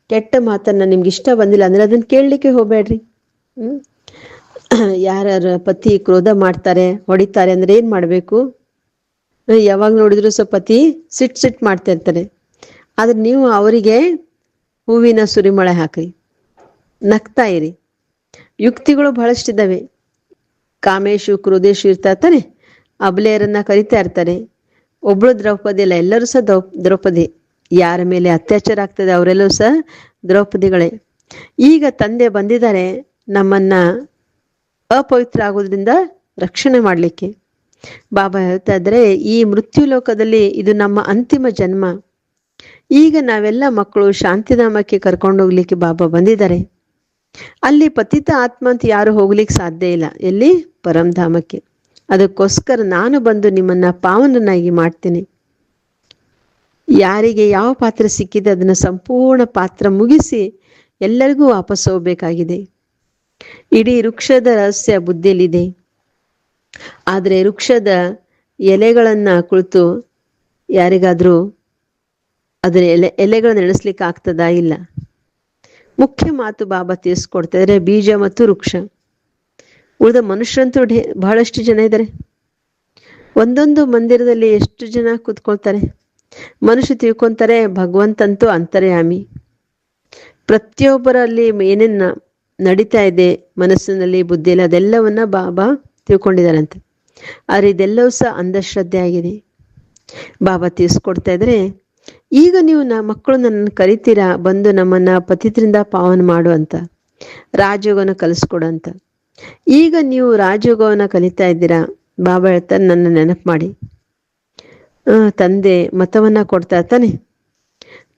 S1: ಕೆಟ್ಟ ಮಾತನ್ನ ನಿಮ್ಗೆ ಇಷ್ಟ ಬಂದಿಲ್ಲ ಅಂದ್ರೆ ಅದನ್ನ ಕೇಳಲಿಕ್ಕೆ ಹೋಗ್ಬೇಡ್ರಿ. ಯಾರು ಯಾರ ಪತಿ ಕ್ರೋಧ ಮಾಡ್ತಾರೆ, ಹೊಡಿತಾರೆ ಅಂದ್ರೆ ಏನ್ ಮಾಡ್ಬೇಕು? ಯಾವಾಗ ನೋಡಿದ್ರು ಸೊ ಪತಿ ಸಿಟ್ ಸಿಟ್ ಮಾಡ್ತಾ ಇರ್ತಾರೆ. ಆದ್ರೆ ನೀವು ಅವರಿಗೆ ಹೂವಿನ ಸುರಿಮಳೆ ಹಾಕ್ರಿ. ನಗ್ತಾ ಇರಿ. ಯುಕ್ತಿಗಳು ಬಹಳಷ್ಟಿದ್ದಾವೆ. ಕಾಮೇಶು, ಕ್ರೋಧೇಶು ಇರ್ತಾ ಇರ್ತಾನೆ ಅಬಲೆಯರನ್ನ ಕರಿತಾ ಇರ್ತಾರೆ. ಒಬ್ಳು ದ್ರೌಪದಿ ಅಲ್ಲ, ಎಲ್ಲರೂ ಸಹ ದ್ರೌ ದ್ರೌಪದಿ. ಯಾರ ಮೇಲೆ ಅತ್ಯಾಚಾರ ಆಗ್ತದೆ ಅವರೆಲ್ಲರೂ ಸಹ ದ್ರೌಪದಿಗಳೇ. ಈಗ ತಂದೆ ಬಂದಿದ್ದಾರೆ ನಮ್ಮನ್ನ ಅಪವಿತ್ರ ಆಗೋದ್ರಿಂದ ರಕ್ಷಣೆ ಮಾಡಲಿಕ್ಕೆ. ಬಾಬಾ ಹೇಳ್ತಾ ಇದ್ರೆ ಈ ಮೃತ್ಯು ಲೋಕದಲ್ಲಿ ಇದು ನಮ್ಮ ಅಂತಿಮ ಜನ್ಮ. ಈಗ ನಾವೆಲ್ಲ ಮಕ್ಕಳು ಶಾಂತಿಧಾಮಕ್ಕೆ ಕರ್ಕೊಂಡು ಹೋಗ್ಲಿಕ್ಕೆ ಬಾಬಾ ಬಂದಿದ್ದಾರೆ. ಅಲ್ಲಿ ಪತಿತ ಆತ್ಮ ಅಂತ ಯಾರು ಹೋಗ್ಲಿಕ್ಕೆ ಸಾಧ್ಯ ಇಲ್ಲ. ಎಲ್ಲಿ? ಪರಂಧಾಮಕ್ಕೆ ಅದಕ್ಕೋಸ್ಕರ ನಾನು ಬಂದು ನಿಮ್ಮನ್ನ ಪಾವನನ್ನಾಗಿ ಮಾಡ್ತೇನೆ. ಯಾರಿಗೆ ಯಾವ ಪಾತ್ರ ಸಿಕ್ಕಿದೆ ಅದನ್ನ ಸಂಪೂರ್ಣ ಪಾತ್ರ ಮುಗಿಸಿ ಎಲ್ಲರಿಗೂ ವಾಪಸ್ ಹೋಗ್ಬೇಕಾಗಿದೆ. ಇಡೀ ವೃಕ್ಷದ ರಹಸ್ಯ ಬುದ್ಧಿಯಲ್ಲಿದೆ. ಆದರೆ ವೃಕ್ಷದ ಎಲೆಗಳನ್ನ ಕುಳಿತು ಯಾರಿಗಾದ್ರೂ ಅದರ ಎಲೆ, ಎಲೆಗಳನ್ನ ನೆನೆಸ್ಲಿಕ್ಕೆ ಆಗ್ತದಾ ಇಲ್ಲ? ಮುಖ್ಯ ಮಾತು ಬಾಬಾ ತಿಳಿಸ್ಕೊಡ್ತಾ ಇದ್ರೆ ಬೀಜ ಮತ್ತು ವೃಕ್ಷ. ಉಳಿದ ಮನುಷ್ಯರಂತೂ ಬಹಳಷ್ಟು ಜನ ಇದ್ದಾರೆ. ಒಂದೊಂದು ಮಂದಿರದಲ್ಲಿ ಎಷ್ಟು ಜನ ಕೂತ್ಕೊಳ್ತಾರೆ? ಮನುಷ್ಯ ತಿಳ್ಕೊಂತಾರೆ, ಭಗವಂತಂತೂ ಅಂತರ್ಯಾಮಿ ಪ್ರತಿಯೊಬ್ಬರಲ್ಲಿ ಏನೇನು ನಡೀತಾ ಇದೆ, ಮನಸ್ಸಿನಲ್ಲಿ, ಬುದ್ಧಿಯಲ್ಲಿ, ಅದೆಲ್ಲವನ್ನ ಬಾಬಾ ತಿಳ್ಕೊಂಡಿದ್ದಾರಂತೆ. ಆದ್ರೆ ಇದೆಲ್ಲವೂ ಸಹ ಅಂಧಶ್ರದ್ಧೆ ಆಗಿದೆ. ಬಾಬಾ ತಿಳಿಸ್ಕೊಡ್ತಾ ಇದ್ರೆ, ಈಗ ನೀವು ನ, ಮಕ್ಕಳು ನನ್ನ ಕರಿತೀರಾ? ಬಂದು ನಮ್ಮನ್ನ ಪತಿತ್ರಿಂದ ಪಾವನ ಮಾಡು ಅಂತ. ರಾಜಯೋಗನ ಕಲಿಸ್ಕೊಡು ಅಂತ. ಈಗ ನೀವು ರಾಜಯೋಗವನ್ನ ಕಲಿತಾ ಇದ್ದೀರಾ? ಬಾಬಾ ಹೇಳ್ತಾರೆ ನನ್ನ ನೆನಪು ಮಾಡಿ. ತಂದೆ ಮತವನ್ನ ಕೊಡ್ತಾ ತಾನೆ.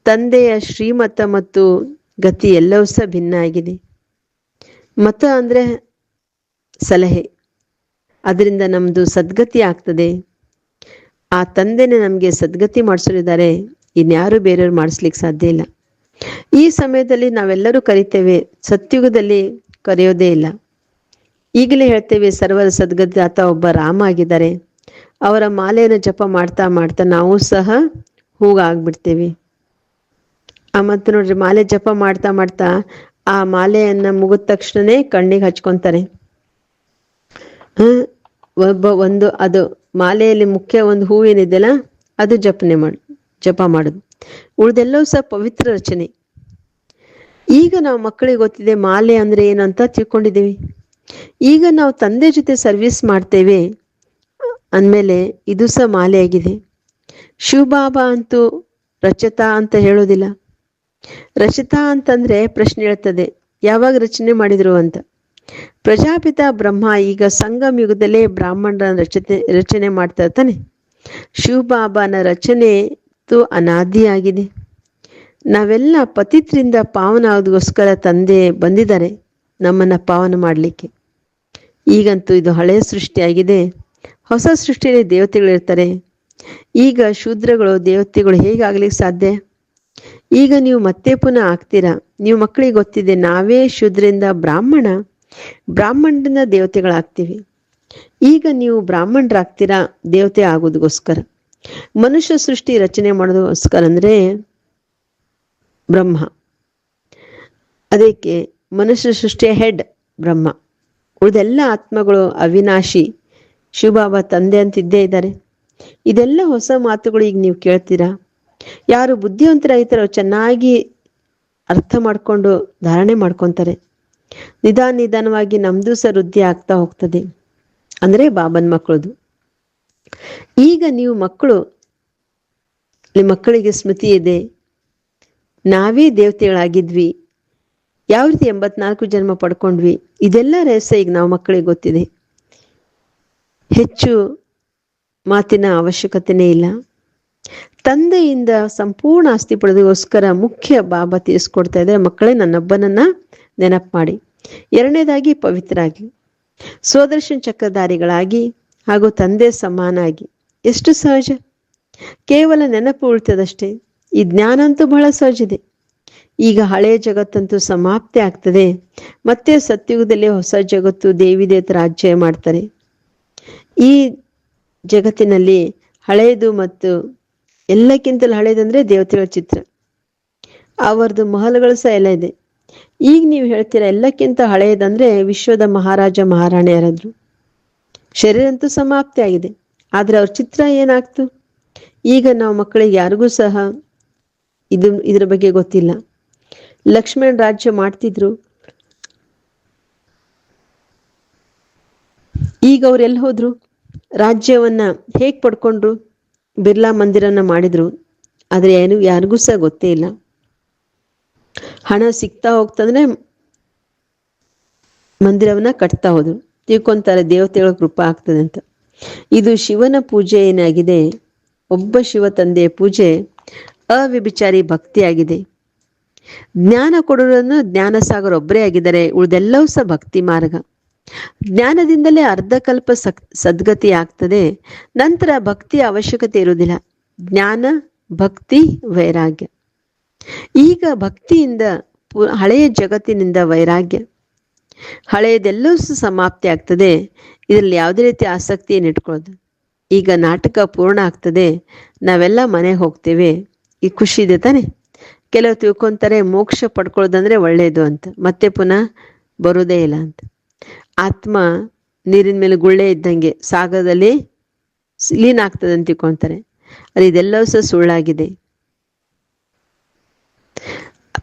S1: ತಂದೆಯ ಶ್ರೀಮತ ಮತ್ತು ಗತಿ ಎಲ್ಲವೂ ಸಹ ಭಿನ್ನ ಆಗಿದೆ. ಮತ ಅಂದ್ರೆ ಸಲಹೆ. ಅದರಿಂದ ನಮ್ದು ಸದ್ಗತಿ ಆಗ್ತದೆ. ಆ ತಂದೆನೇ ನಮಗೆ ಸದ್ಗತಿ ಮಾಡಿಸಲಿದ್ದಾರೆ ಇನ್ಯಾರು ಬೇರೆಯವ್ರು ಮಾಡಿಸ್ಲಿಕ್ಕೆ ಸಾಧ್ಯ ಇಲ್ಲ. ಈ ಸಮಯದಲ್ಲಿ ನಾವೆಲ್ಲರೂ ಕರಿತೇವೆ. ಸತ್ಯುಗದಲ್ಲಿ ಕರೆಯೋದೇ ಇಲ್ಲ. ಈಗಲೇ ಹೇಳ್ತೇವೆ, ಸರ್ವರ ಸದ್ಗದಾತ ಒಬ್ಬ ರಾಮ ಆಗಿದ್ದಾರೆ. ಅವರ ಮಾಲೆಯನ್ನು ಜಪ ಮಾಡ್ತಾ ಮಾಡ್ತಾ ನಾವು ಸಹ ಹೂಗಾಗ್ಬಿಡ್ತೇವೆ. ಆ ಮತ್ತು ನೋಡ್ರಿ, ಮಾಲೆ ಜಪ ಮಾಡ್ತಾ ಮಾಡ್ತಾ ಆ ಮಾಲೆಯನ್ನ ಮುಗಿದ ತಕ್ಷಣನೇ ಕಣ್ಣಿಗೆ ಹಚ್ಕೊಂತಾರೆ. ಒಬ್ಬ ಒಂದು, ಅದು ಮಾಲೆಯಲ್ಲಿ ಮುಖ್ಯ ಒಂದು ಹೂವೇನಿದೆಯಲ್ಲ ಅದು ಜಪನೆ ಮಾಡಿ, ಜಪ ಮಾಡುದು. ಉಳ್ದೆಲ್ಲವೂ ಸಹ ಪವಿತ್ರ ರಚನೆ. ಈಗ ನಾವು ಮಕ್ಕಳಿಗೆ ಗೊತ್ತಿದೆ ಮಾಲೆ ಅಂದ್ರೆ ಏನಂತ ತಿಳ್ಕೊಂಡಿದ್ದೀವಿ. ಈಗ ನಾವು ತಂದೆ ಜೊತೆ ಸರ್ವಿಸ್ ಮಾಡ್ತೇವೆ ಅಂದಮೇಲೆ ಇದು ಸಹ ಮಾಲೆ ಆಗಿದೆ. ಶಿವಬಾಬಾ ಅಂತೂ ರಚತಾ ಅಂತ ಹೇಳೋದಿಲ್ಲ. ರಚಿತಾ ಅಂತಂದ್ರೆ ಪ್ರಶ್ನೆ ಹೇಳ್ತದೆ, ಯಾವಾಗ ರಚನೆ ಮಾಡಿದ್ರು ಅಂತ. ಪ್ರಜಾಪಿತ ಬ್ರಹ್ಮ ಈಗ ಸಂಗಮ ಯುಗದಲ್ಲೇ ಬ್ರಾಹ್ಮಣರ ರಚನೆ ರಚನೆ ಮಾಡ್ತಾ ಇರ್ತಾನೆ. ಶಿವಬಾಬಾನ ರಚನೆ ಅನಾದಿಯಾಗಿದೆ ನಾವೆಲ್ಲ ಪತಿತ್ರಿಂದ ಪಾವನ ಆಗೋದಕ್ಕೋಸ್ಕರ ತಂದೆ ಬಂದಿದ್ದಾರೆ ನಮ್ಮನ್ನ ಪಾವನ ಮಾಡಲಿಕ್ಕೆ. ಈಗಂತೂ ಇದು ಹಳೆಯ ಸೃಷ್ಟಿಯಾಗಿದೆ. ಹೊಸ ಸೃಷ್ಟಿಯಲ್ಲಿ ದೇವತೆಗಳಿರ್ತಾರೆ ಈಗ ಶೂದ್ರಗಳು, ದೇವತೆಗಳು ಹೇಗಾಗ್ಲಿಕ್ಕೆ ಸಾಧ್ಯ? ಈಗ ನೀವು ಮತ್ತೆ ಪುನಃ ಆಗ್ತೀರಾ? ನೀವು ಮಕ್ಕಳಿಗೆ ಗೊತ್ತಿದೆ, ನಾವೇ ಶೂದ್ರಿಂದ ಬ್ರಾಹ್ಮಣ. ಬ್ರಾಹ್ಮಣರಿಂದ ದೇವತೆಗಳಾಗ್ತೀವಿ. ಈಗ ನೀವು ಬ್ರಾಹ್ಮಣರಾಗ್ತೀರಾ? ದೇವತೆ ಆಗೋದಕ್ಕೋಸ್ಕರ. ಮನುಷ್ಯ ಸೃಷ್ಟಿ ರಚನೆ ಮಾಡೋದಕ್ಕೋಸ್ಕರ ಅಂದ್ರೆ ಬ್ರಹ್ಮ. ಅದಕ್ಕೆ ಮನುಷ್ಯ ಸೃಷ್ಟಿಯ ಹೆಡ್ ಬ್ರಹ್ಮ. ಉಳಿದೆಲ್ಲ ಆತ್ಮಗಳು ಅವಿನಾಶಿ. ಶಿವಬಾಬಾ ತಂದೆ ಅಂತಿದ್ದೇ ಇದ್ದಾರೆ. ಇದೆಲ್ಲ ಹೊಸ ಮಾತುಗಳು ಈಗ ನೀವು ಕೇಳ್ತೀರಾ? ಯಾರು ಬುದ್ಧಿವಂತರಾಯ್ತಾರೋ ಚೆನ್ನಾಗಿ ಅರ್ಥ ಮಾಡ್ಕೊಂಡು ಧಾರಣೆ ಮಾಡ್ಕೊತಾರೆ. ನಿಧಾನ ನಿಧಾನವಾಗಿ ನಮ್ದು ಸಹ ವೃದ್ಧಿ ಆಗ್ತಾ ಹೋಗ್ತದೆ. ಅಂದ್ರೆ ಬಾಬನ್ ಮಕ್ಕಳದು. ಈಗ ನೀವು ಮಕ್ಕಳು, ನಿಮ್ಮ ಮಕ್ಕಳಿಗೆ ಸ್ಮೃತಿ ಇದೆ. ನಾವೇ ದೇವತೆಗಳಾಗಿದ್ವಿ. ಯಾವ ರೀತಿ ಎಂಬತ್ನಾಲ್ಕು ಜನ್ಮ ಪಡ್ಕೊಂಡ್ವಿ? ಇದೆಲ್ಲ ರಹಸ್ಯ ಈಗ ನಾವು ಮಕ್ಕಳಿಗೆ ಗೊತ್ತಿದೆ. ಹೆಚ್ಚು ಮಾತಿನ ಅವಶ್ಯಕತೆನೇ ಇಲ್ಲ. ತಂದೆಯಿಂದ ಸಂಪೂರ್ಣ ಆಸ್ತಿ ಪಡೆದಗೋಸ್ಕರ ಮುಖ್ಯ ಬಾಬಾ ತಿಳಿಸ್ಕೊಡ್ತಾ ಇದ್ದಾರೆ. ಮಕ್ಕಳೇ, ನನ್ನೊಬ್ಬನನ್ನ ನೆನಪು ಮಾಡಿ. ಎರಡನೇದಾಗಿ ಪವಿತ್ರಾಗಿ ಸ್ವದರ್ಶನ ಚಕ್ರಧಾರಿಗಳಾಗಿ ಹಾಗೂ ತಂದೆ ಸಮಾನಾಗಿ. ಎಷ್ಟು ಸಹಜ? ಕೇವಲ ನೆನಪು ಉಳ್ತದಷ್ಟೇ. ಈ ಜ್ಞಾನ ಅಂತೂ ಬಹಳ ಸಹಜ ಇದೆ. ಈಗ ಹಳೆಯ ಜಗತ್ತಂತೂ ಸಮಾಪ್ತಿ ಆಗ್ತದೆ. ಮತ್ತೆ ಸತ್ಯುಗದಲ್ಲಿ ಹೊಸ ಜಗತ್ತು ದೇವಿ ದೇವತ ರಾಜ್ಯ ಮಾಡ್ತಾರೆ. ಈ ಜಗತ್ತಿನಲ್ಲಿ ಹಳೆಯದು ಮತ್ತು ಎಲ್ಲಕ್ಕಿಂತಲೂ ಹಳೆಯದಂದ್ರೆ ದೇವತೆಗಳ ಚಿತ್ರ. ಅವರದು ಮಹಲ್ಗಳು ಸಹ ಎಲ್ಲ ಇದೆ. ಈಗ ನೀವು ಹೇಳ್ತೀರಾ ಎಲ್ಲಕ್ಕಿಂತ ಹಳೆಯದಂದ್ರೆ ವಿಶ್ವದ ಮಹಾರಾಜ ಮಹಾರಾಣಿಯರಾದ್ರು. ಶರೀರ ಅಂತೂ ಸಮಾಪ್ತಿ ಆಗಿದೆ. ಆದ್ರೆ ಅವ್ರ ಚಿತ್ರ ಏನಾಗ್ತು? ಈಗ ನಾವು ಮಕ್ಕಳಿಗೆ ಯಾರಿಗೂ ಸಹ ಇದು, ಇದ್ರ ಬಗ್ಗೆ ಗೊತ್ತಿಲ್ಲ. ಲಕ್ಷ್ಮಣ ರಾಜ್ಯ ಮಾಡ್ತಿದ್ರು. ಈಗ ಅವ್ರು ಎಲ್ಲಿ ಹೋದ್ರು? ರಾಜ್ಯವನ್ನ ಹೇಗ್ ಪಡ್ಕೊಂಡ್ರು? ಬಿರ್ಲಾ ಮಂದಿರನ ಮಾಡಿದ್ರು. ಆದ್ರೆ ಏನು, ಯಾರಿಗೂ ಸಹ ಗೊತ್ತೇ ಇಲ್ಲ. ಹಣ ಸಿಗ್ತಾ ಹೋಗ್ತಂದ್ರೆ ಮಂದಿರವನ್ನ ಕಟ್ತಾ ಹೋದ್ರು. ತಿಳ್ಕೊಂತಾರೆ, ದೇವತೆಗಳ ಕೃಪಾ ಆಗ್ತದೆ ಅಂತ. ಇದು ಶಿವನ ಪೂಜೆ ಏನಾಗಿದೆ? ಒಬ್ಬ ಶಿವ ತಂದೆಯ ಪೂಜೆ ಅವಿಭಿಚಾರಿ ಭಕ್ತಿಯಾಗಿದೆ. ಜ್ಞಾನ ಕೊಡೋರನ್ನು ಜ್ಞಾನ ಸಾಗರ ಒಬ್ಬರೇ ಆಗಿದ್ದಾರೆ. ಉಳಿದೆಲ್ಲವೂ ಸಹ ಭಕ್ತಿ ಮಾರ್ಗ. ಜ್ಞಾನದಿಂದಲೇ ಅರ್ಧಕಲ್ಪ ಸಕ್ ಸದ್ಗತಿ ಆಗ್ತದೆ ನಂತರ ಭಕ್ತಿಯ ಅವಶ್ಯಕತೆ ಇರುವುದಿಲ್ಲ. ಜ್ಞಾನ, ಭಕ್ತಿ, ವೈರಾಗ್ಯ. ಈಗ ಭಕ್ತಿಯಿಂದ ಹಳೆಯ ಜಗತ್ತಿನಿಂದ ವೈರಾಗ್ಯ. ಹಳೆಯದೆಲ್ಲವೂ ಸಮಾಪ್ತಿ ಆಗ್ತದೆ. ಇದರಲ್ಲಿ ಯಾವುದೇ ರೀತಿ ಆಸಕ್ತಿಯನ್ನು ಇಟ್ಕೊಳ್ಳೋದು. ಈಗ ನಾಟಕ ಪೂರ್ಣ ಆಗ್ತದೆ. ನಾವೆಲ್ಲ ಮನೆಗೆ ಹೋಗ್ತೇವೆ. ಈ ಖುಷಿ ಇದೆ ತಾನೆ? ಕೆಲವು ತಿಳ್ಕೊಂತಾರೆ ಮೋಕ್ಷ ಪಡ್ಕೊಳ್ಳೋದಂದ್ರೆ ಒಳ್ಳೆಯದು ಅಂತ. ಮತ್ತೆ ಪುನಃ ಬರೋದೇ ಇಲ್ಲ ಅಂತ. ಆತ್ಮ ನೀರಿನ ಮೇಲೆ ಗುಳ್ಳೆ ಇದ್ದಂಗೆ ಸಾಗರದಲ್ಲಿ ಲೀನ್ ಆಗ್ತದೆ ಅಂತ ತಿಳ್ಕೊಂತಾರೆ. ಅದು ಇದೆಲ್ಲವೂ ಸಹ ಸುಳ್ಳಾಗಿದೆ.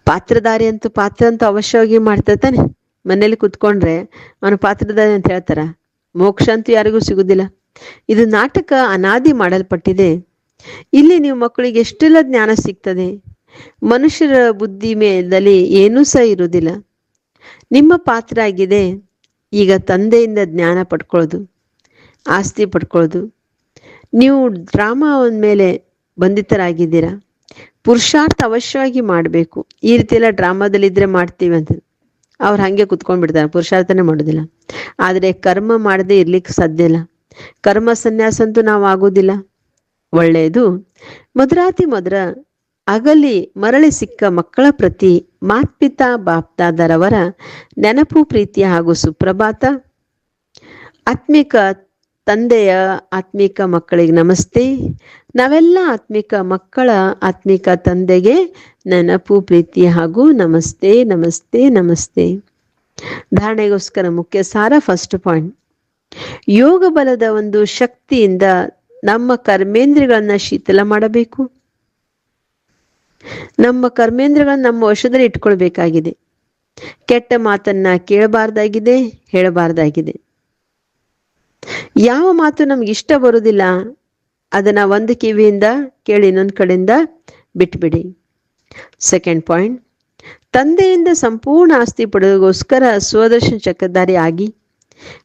S1: ಪಾತ್ರಧಾರಿ ಅಂತೂ ಪಾತ್ರ ಅಂತೂ ಅವಶ್ಯವಾಗಿ ಮಾಡ್ತಾರೆ ತಾನೆ. ಮನೇಲಿ ಕುತ್ಕೊಂಡ್ರೆ ಅವನು ಪಾತ್ರಧಾರಿ ಅಂತ ಹೇಳ್ತಾರ? ಮೋಕ್ಷ ಅಂತೂ ಯಾರಿಗೂ ಸಿಗುದಿಲ್ಲ. ಇದು ನಾಟಕ ಅನಾದಿ ಮಾಡಲ್ಪಟ್ಟಿದೆ. ಇಲ್ಲಿ ನೀವು ಮಕ್ಕಳಿಗೆ ಎಷ್ಟೆಲ್ಲ ಜ್ಞಾನ ಸಿಗ್ತದೆ? ಮನುಷ್ಯರ ಬುದ್ಧಿ ಮೇಲೆ ಏನೂ ಸಹ ಇರುವುದಿಲ್ಲ. ನಿಮ್ಮ ಪಾತ್ರ ಆಗಿದೆ ಈಗ ತಂದೆಯಿಂದ ಜ್ಞಾನ ಪಡ್ಕೊಳ್ಳೋದು, ಆಸ್ತಿ ಪಡ್ಕೊಳ್ಳೋದು. ನೀವು ಡ್ರಾಮಾ ಮೇಲೆ ಬಂಧಿತರಾಗಿದ್ದೀರಾ? ಪುರುಷಾರ್ಥ ಅವಶ್ಯವಾಗಿ ಮಾಡಬೇಕು. ಈ ರೀತಿ ಎಲ್ಲ ಡ್ರಾಮಾದಲ್ಲಿ ಇದ್ರೆ ಮಾಡ್ತೀವಿ ಅಂತ. ಅವ್ರು ಹಾಗೆ ಕುತ್ಕೊಂಡ್ಬಿಡ್ತಾರೆ, ಪುರುಷಾರ್ಥನೇ ಮಾಡೋದಿಲ್ಲ. ಆದರೆ ಕರ್ಮ ಮಾಡದೆ ಇರ್ಲಿಕ್ಕೆ ಸಾಧ್ಯ ಇಲ್ಲ. ಕರ್ಮ ಸನ್ಯಾಸ ಅಂತೂ ನಾವು ಆಗೋದಿಲ್ಲ. ಒಳ್ಳೆಯದು ಮಧುರಾತಿ ಮಧುರ ಅಗಲಿ ಮರಳಿ ಸಿಕ್ಕ ಮಕ್ಕಳ ಪ್ರತಿ ಮಾತ್ಪಿತಾ ಬಾಪ್ತಾದರವರ ನೆನಪು, ಪ್ರೀತಿ ಹಾಗೂ ಸುಪ್ರಭಾತ. ಆತ್ಮಿಕ ತಂದೆಯ ಆತ್ಮಿಕ ಮಕ್ಕಳಿಗೆ ನಮಸ್ತೆ. ನಾವೆಲ್ಲ ಆತ್ಮಿಕ ಮಕ್ಕಳ ಆತ್ಮಿಕ ತಂದೆಗೆ ನೆನಪು, ಪ್ರೀತಿ ಹಾಗೂ ನಮಸ್ತೆ ನಮಸ್ತೆ ನಮಸ್ತೆ. ಧಾರಣೆಗೋಸ್ಕರ ಮುಖ್ಯ ಸಾರ ಫಸ್ಟ್ ಪಾಯಿಂಟ್ ಯೋಗ ಬಲದ ಒಂದು ಶಕ್ತಿಯಿಂದ ನಮ್ಮ ಕರ್ಮೇಂದ್ರಿಗಳನ್ನ ಶೀತಲ ಮಾಡಬೇಕು. ನಮ್ಮ ಕರ್ಮೇಂದ್ರಗಳನ್ನು ನಮ್ಮ ವಶದಲ್ಲಿ ಇಟ್ಕೊಳ್ಬೇಕಾಗಿದೆ ಕೆಟ್ಟ ಮಾತನ್ನ ಕೇಳಬಾರ್ದಾಗಿದೆ, ಹೇಳಬಾರ್ದಾಗಿದೆ. ಯಾವ ಮಾತು ನಮ್ಗೆ ಇಷ್ಟ ಬರುವುದಿಲ್ಲ, ಅದನ್ನ ಒಂದು ಕಿವಿಯಿಂದ ಕೇಳಿ ಇನ್ನೊಂದು ಕಡೆಯಿಂದ ಬಿಟ್ಬಿಡಿ. ಸೆಕೆಂಡ್ ಪಾಯಿಂಟ್ ತಂದೆಯಿಂದ ಸಂಪೂರ್ಣ ಆಸ್ತಿ ಪಡೆದಗೋಸ್ಕರ ಸ್ವದರ್ಶನ ಚಕ್ರಧಾರಿ ಆಗಿ,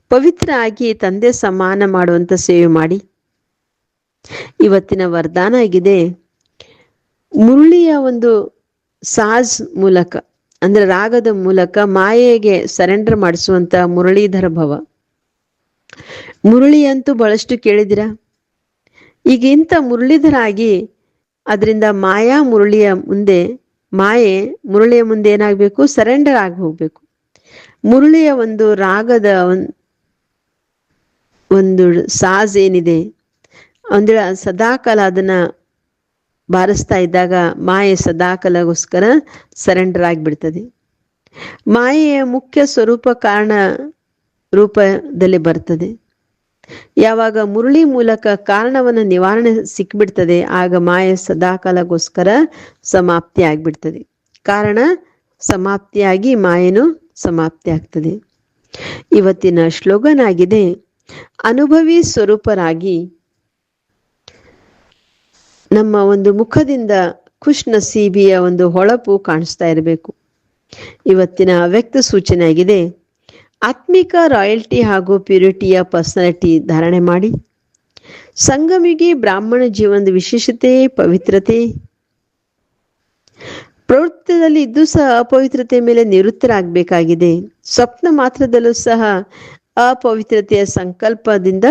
S1: ಪವಿತ್ರ ಆಗಿ ತಂದೆ ಸಮಾನ ಮಾಡುವಂತ ಸೇವೆ ಮಾಡಿ. ಇವತ್ತಿನ ವರದಾನ ಆಗಿದೆ ಮುರಳಿಯ ಒಂದು ಸಾಜ್ ಮೂಲಕ, ಅಂದ್ರೆ ರಾಗದ ಮೂಲಕ ಮಾಯೆಗೆ ಸರೆಂಡರ್ ಮಾಡಿಸುವಂತ ಮುರಳೀಧರ ಭವ. ಮುರುಳಿ ಅಂತೂ ಬಹಳಷ್ಟು ಕೇಳಿದಿರ ಈಗ ಇಂಥ ಮುರಳೀಧರ ಆಗಿ ಅದರಿಂದ ಮಾಯಾ ಮುರುಳಿಯ ಮುಂದೆ, ಮಾಯೆ ಮುರುಳಿಯ ಮುಂದೆ ಏನಾಗಬೇಕು? ಸರೆಂಡರ್ ಆಗಿ ಹೋಗ್ಬೇಕು. ಮುರುಳಿಯ ಒಂದು ರಾಗದ ಒಂದು ಸಾಜ್ ಏನಿದೆ, ಅಂದ್ರೆ ಸದಾಕಾಲ ಅದನ್ನ ಬಾರಿಸ್ತಾ ಇದ್ದಾಗ ಮಾಯೆ ಸದಾಕಾಲಗೋಸ್ಕರ ಸರೆಂಡರ್ ಆಗಿಬಿಡ್ತದೆ. ಮಾಯೆಯ ಮುಖ್ಯ ಸ್ವರೂಪ ಕಾರಣ ರೂಪದಲ್ಲಿ ಬರ್ತದೆ. ಯಾವಾಗ ಮುರಳಿ ಮೂಲಕ ಕಾರಣವನ್ನು ನಿವಾರಣೆ ಸಿಕ್ಬಿಡ್ತದೆ, ಆಗ ಮಾಯೆ ಸದಾಕಾಲಗೋಸ್ಕರ ಸಮಾಪ್ತಿ ಆಗ್ಬಿಡ್ತದೆ. ಕಾರಣ, ಸಮಾಪ್ತಿಯಾಗಿ ಮಾಯನು ಸಮಾಪ್ತಿ ಆಗ್ತದೆ. ಇವತ್ತಿನ ಶ್ಲೋಗನ್ ಆಗಿದೆ ಅನುಭವಿ ಸ್ವರೂಪರಾಗಿ ನಮ್ಮ ಒಂದು ಮುಖದಿಂದ ಖುಷ್ ನಸೀಬಿಯ ಒಂದು ಹೊಳಪು ಕಾಣಿಸ್ತಾ ಇರಬೇಕು. ಇವತ್ತಿನ ಅವ್ಯಕ್ತ ಸೂಚನೆ ಆಗಿದೆ, ಆತ್ಮಿಕ ರಾಯಲ್ಟಿ ಹಾಗೂ ಪ್ಯೂರಿಟಿಯ ಪರ್ಸನಾಲಿಟಿ ಧಾರಣೆ ಮಾಡಿ. ಸಂಗಮಿಗೆ ಬ್ರಾಹ್ಮಣ ಜೀವನದ ವಿಶೇಷತೆ, ಪವಿತ್ರತೆ. ಪ್ರವೃತ್ತದಲ್ಲಿ ಇದ್ದು ಸಹ ಅಪವಿತ್ರತೆ ಮೇಲೆ ನಿವೃತ್ತರಾಗಬೇಕಾಗಿದೆ. ಸ್ವಪ್ನ ಮಾತ್ರದಲ್ಲೂ ಸಹ ಅಪವಿತ್ರತೆಯ ಸಂಕಲ್ಪದಿಂದ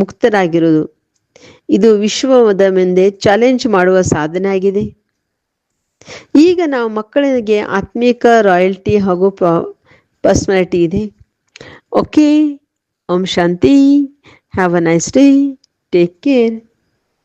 S1: ಮುಕ್ತರಾಗಿರುವುದು. ಇದು ವಿಶ್ವದ ಮುಂದೆ ಚಾಲೆಂಜ್ ಮಾಡುವ ಸಾಧನೆ ಆಗಿದೆ. ಈಗ ನಾವು ಮಕ್ಕಳಿಗೆ ಆತ್ಮೀಕ ರಾಯಲ್ಟಿ ಹಾಗೂ ಪರ್ಸ್ನಾಲಿಟಿ ಇದೆ. Okay Om Shanti have a nice day take care